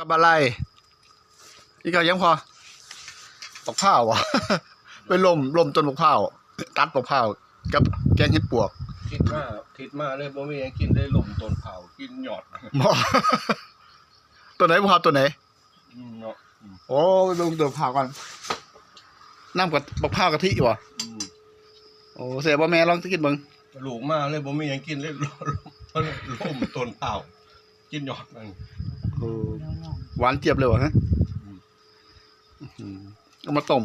กับอะไรอีกอย่างยังพอตกข้าววะไปลมลมต้นมะพร้าวตัดมะพร้าวกับแกงเห็ดปวก คิดมาคิดมาเลยบ่มีหยังกินได้ลมต้นเผากินหยอดหมอตัวไหนมะพร้าวตัวไหน อืมเนาะอืมโอ้ลงตัวมะพร้าวก่อนน้ำกับมะพร้าวกะทิวะอืมโอ้เสียบ่แม่ลองกินเบิ่งลูกมาเลยบ่มีหยังกินเลยลมต้นเผากินหยอดมัน โอ้หวานเจี๊ยบเลยวะฮะอืมอื้อหือเอามาต้ม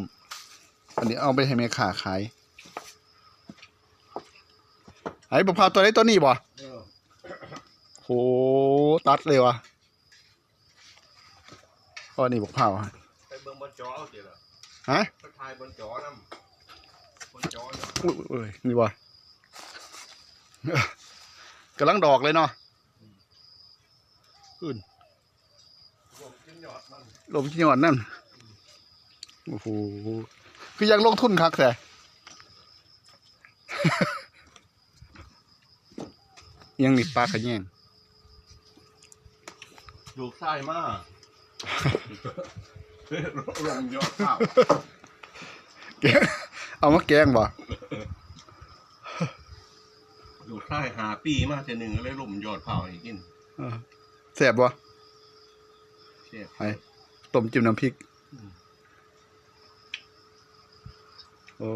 อันนี้เอาไปให้แม่ค้าขายไอ้มะพร้าวตัวไหนตัวนี้บ่เออโหตัดเลยวะก็นี่บกเผาฮะไปเบิ่งบนจอเอาสิล่ะฮะไปถ่ายบนจอนํบนจอเนาะอุ้ยเอ้ยนี่วะกำลังดอกเลยเนาะอื่น ลมกินหยอดมันลมที่หย่อนนั่นโอ้โหคือยังลงทุนคักแต่ยังนี่ปลาขะแยงลูกชายมาลมหยอดเผาแกงเอามาแกงบ่ลูกชายหาปีมาเทื่อหนึงก็เลยลมหยอดเผาให้กินเออแซ่บบ่เสียบ ไปต้มจิ้มน้ำพริก โอ้